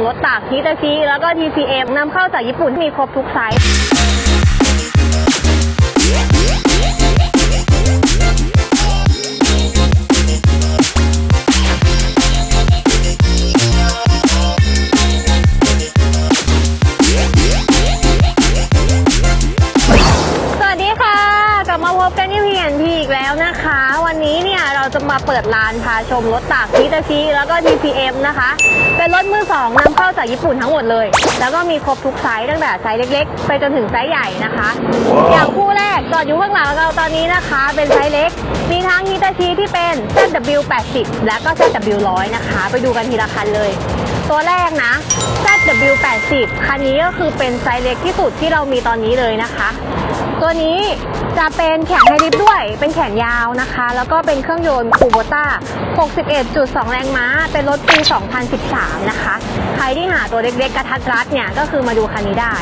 รถตากฮิตาชิแล้วก็ TCM นำเข้าจากญี่ปุ่นมีครบทุกไซส์ สวัสดีค่ะ กลับมาพบกันที่ PNP อีกแล้วนะคะ วันนี้เนี่ย เราจะมาเปิดร้านพาชมรถตากฮิตาชิแล้วก็ TCM นะคะ เป็นรถมือสองนำเข้าจากญี่ปุ่นทั้งหมดเลย แล้วก็มีครบทุกไซส์ตั้งแต่ไซส์เล็กๆ ไปจนถึงไซส์ใหญ่นะคะ อย่างคู่แรกจอดอยู่ข้างหลังเราตอนนี้นะคะ เป็นไซส์เล็ก มีทั้งฮิตาชิที่เป็น ZW80 และก็ ZW100 นะคะ ไปดูกันทีละคันเลย ตัวแรกนะ ZW80 คันนี้ก็คือเป็นไซส์เล็กที่สุดที่เรามีตอนนี้เลยนะคะ ตัวนี้จะเป็นแขนไฮริบด้วย เป็นแขนยาวนะคะ แล้วก็เป็นเครื่องยนต์คูโบต้า 61.2 แรงม้า เป็นรถปี 2013 นะคะ ใครที่หาตัวเล็กๆ กระทัดรัดเนี่ย ก็คือมาดูคันนี้ได้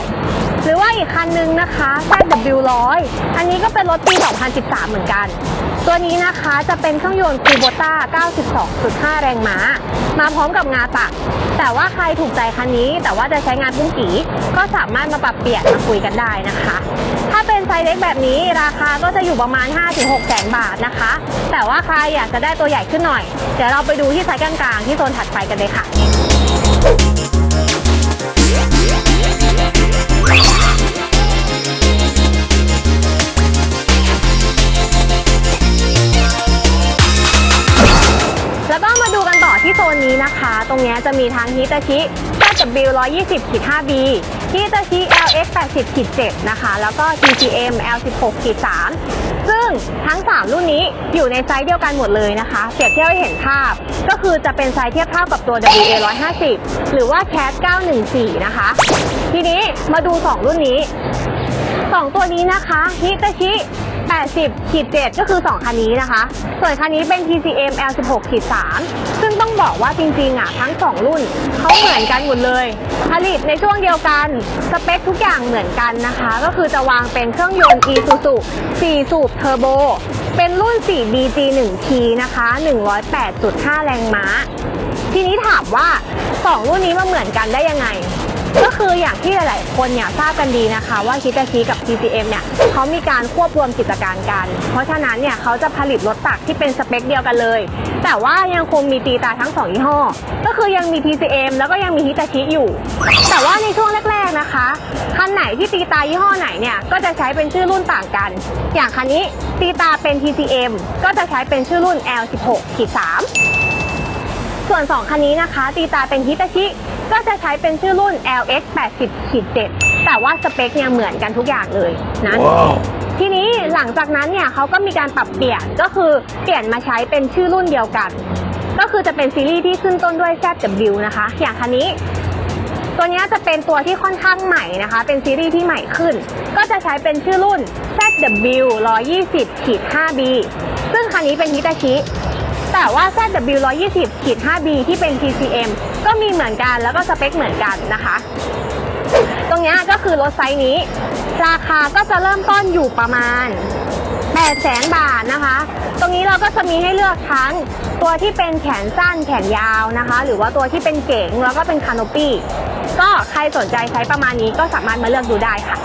หรือว่าอีกคันนึงนะคะ ZW100 อันนี้ก็เป็นรถปี 2013 เหมือนกัน ตัวนี้นะคะจะเป็นเครื่องยนต์คูโบต้า 92.5 แรงม้า มาพร้อมกับงาตัก แต่ว่าใครถูกใจคันนี้ แต่ว่าจะใช้งานปุ้งกีก็สามารถมาปรับเปลี่ยนมาคุยกันได้นะคะ ถ้าเป็นไซส์เล็กแบบนี้ราคาก็จะอยู่ประมาณ 5-6แสนบาทนะคะ แต่ว่าใครอยากจะได้ตัวใหญ่ขึ้นหน่อย เดี๋ยวเราไปดูที่ไซส์กลางๆ ที่โซนถัดไปกันเลยค่ะแล้วก็มาดูกันต่อที่โซนนี้นะคะ ตรงเนี้ยจะมีทั้งฮิตาชิ ZW 120 5B ฮิตาชิ LX 80 7 นะคะ แล้วก็ TCM L 16 3 ซึ่งทั้ง 3 รุ่นนี้อยู่ในไซส์เดียวกันหมดเลยนะคะ เปรียบเทียบให้เห็นภาพ ก็คือจะเป็นไซส์เทียบเท่ากับตัว WA 150 หรือว่า CAT 914 นะคะ ทีนี้มาดู 2 รุ่นนี้ 2 ตัวนี้นะคะฮิตาชิ 80ขีด7ก็คือ 2 คันนี้นะคะ ส่วนคันนี้เป็น TCM L16 ขีด3ซึ่งต้องบอกว่าจริงๆอะทั้ง 2 รุ่นเขาเหมือนกันหมดเลย ผลิตในช่วงเดียวกัน สเปคทุกอย่างเหมือนกันนะคะ ก็คือจะวางเป็นเครื่องยนต์ Isuzu 4 สูบเทอร์โบ เป็นรุ่น 4 DG1T นะคะ 108.5 แรงม้า ทีนี้ถามว่า 2 รุ่นนี้มาเหมือนกันได้ยังไง ก็คืออย่างที่หลาย ๆ คนเนี่ยทราบกันดีนะคะ ว่าฮิตาชิกับ TCM เนี่ยเขามีการควบรวมกิจการกัน เพราะฉะนั้นเนี่ยเขาจะผลิตรถตักที่เป็นสเปคเดียวกันเลย แต่ว่ายังคงมีตีตาทั้งสองยี่ห้อ ก็คือยังมี TCM แล้วก็ยังมีฮิตาชิอยู่ แต่ว่าในช่วงแรก ๆ นะคะคันไหนที่ตีตายี่ห้อไหนเนี่ยก็จะใช้เป็นชื่อรุ่นต่างกัน อย่างคันนี้ตีตาเป็น TCM ก็จะใช้เป็นชื่อรุ่น L16 ขีด3ส่วน 2 คันนี้นะคะ ตีตาเป็นฮิตาชิ ก็จะใช้เป็นชื่อรุ่น LX 80ขีด7แต่ว่าสเปคเนี่ยเหมือนกันทุกอย่างเลยนะทีนี้หลังจากนั้นเนี่ยเขาก็มีการปรับเปลี่ยนก็คือเปลี่ยนมาใช้เป็นชื่อรุ่นเดียวกัน ก็คือจะเป็นซีรีส์ที่ขึ้นต้นด้วย ZW นะคะ อย่างคันนี้ ตัวเนี้ยจะเป็นตัวที่ค่อนข้างใหม่นะคะ เป็นซีรีส์ที่ใหม่ขึ้น ก็จะใช้เป็นชื่อรุ่น ZW 120ขีด 5B ซึ่งคันนี้เป็นฮิตาชิแต่ว่า ZW 120ขีด 5B ที่เป็น TCM ก็มีเหมือนกันแล้วก็สเปคเหมือนกันนะคะ ตรงนี้ก็คือรถไซส์นี้ ราคาก็จะเริ่มต้นอยู่ประมาณ8แสนบาทนะคะ ตรงนี้เราก็จะมีให้เลือกทั้งตัวที่เป็นแขนสั้นแขนยาวนะคะ หรือว่าตัวที่เป็นเก๋งแล้วก็เป็นคานอปี้ก็ใครสนใจใช้ประมาณนี้ก็สามารถมาเลือกดูได้ค่ะ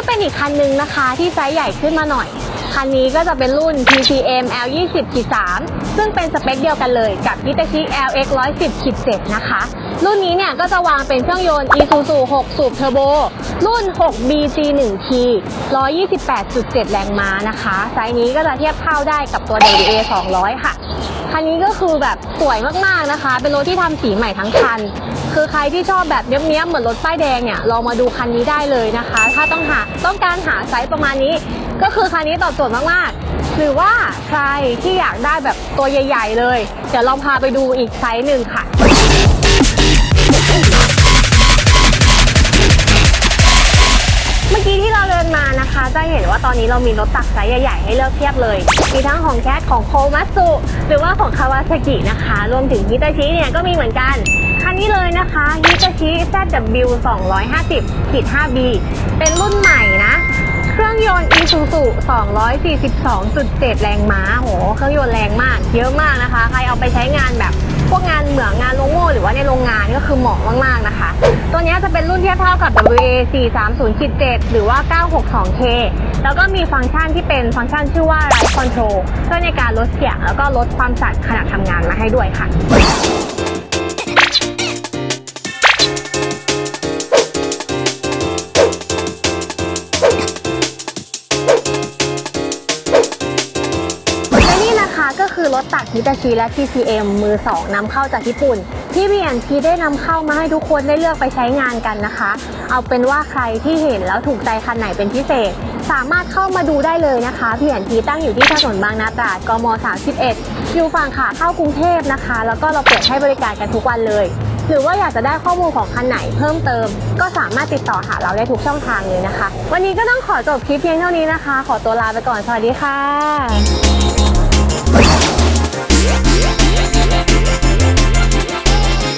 ก็เป็นอีกคันหนึงนะคะ ที่ไซส์ใหญ่ขึ้นมาหน่อย คันนี้ก็จะเป็นรุ่น TCM L20 3 ซึ่งเป็นสเปคเดียวกันเลยกับ Hitachi LX 110 7นะคะ รุ่นนี้เนี่ยก็จะวางเป็นเครื่องยนต์ Isuzu 6 สูบเทอร์โบ รุ่น 6BG1T 128.7 แรงม้านะคะ ไซส์นี้ก็จะเทียบเท่าได้กับตัว WA 200 ค่ะคันนี้ก็คือแบบสวยมากๆนะคะ เป็นรถที่ทำสีใหม่ทั้งคัน คือใครที่ชอบแบบเนี้ยๆเหมือนรถป้ายแดงเนี่ยลองมาดูคันนี้ได้เลยนะคะ ถ้าต้องหาต้องการหาไซส์ประมาณนี้ ก็คือคันนี้ตอบโจทย์มากๆ หรือว่าใครที่อยากได้แบบตัวใหญ่ ๆ เลย เดี๋ยวลองพาไปดูอีกไซส์หนึ่งค่ะเมื่อกี้ที่เราเดินมานะคะ จะเห็นว่าตอนนี้เรามีรถตักไซส์ใหญ่ๆให้เลือกเพียบเลย มีทั้งของแคทของโคมัตสุหรือว่าของคาวาซากินะคะ รวมถึงฮิตาชิเนี่ยก็มีเหมือนกัน นนี้เลยนะคะฮิตาชิ ZW 250ขีด 5B เป็นรุ่นใหม่นะ เครื่องยนต์ Isuzu 242.7 แรงม้าโห เครื่องยนต์แรงมาก เยอะมากนะคะ ใครเอาไปใช้งานแบบพวกงานเหมืองงานโรงโม่หรือว่าในโรงงานก็คือเหมาะมาก ๆ นะคะ ตัวนี้จะเป็นรุ่นเทียบเท่ากับ WA 430.7หรือว่า 962K แล้วก็มีฟังก์ชันที่เป็นฟังก์ชันชื่อว่า Ride Control ช่วยในการลดเสียงแล้วก็ลดความสั่นขณะทำงานมาให้ด้วยค่ะ นะคะก็คือรถตักฮิตาชิและ TCM มือ 2นำเข้าจากญี่ปุ่น ที่ BNP ได้นำเข้ามาให้ทุกคนได้เลือกไปใช้งานกันนะคะ เอาเป็นว่าใครที่เห็นแล้วถูกใจคันไหนเป็นพิเศษ สามารถเข้ามาดูได้เลยนะคะ BNP ตั้งอยู่ที่ถนนบางนาตราดกม 31 อยู่ฝั่งขาเข้ากรุงเทพนะคะ แล้วก็เราเปิดให้บริการกันทุกวันเลยหรือว่าอยากจะได้ข้อมูลของคันไหนเพิ่มเติม ก็สามารถติดต่อหาเราได้ทุกช่องทางเลยนะคะ วันนี้ก็ต้องขอจบคลิปเพียงเท่านี้นะคะ ขอตัวลาไปก่อน สวัสดีค่ะ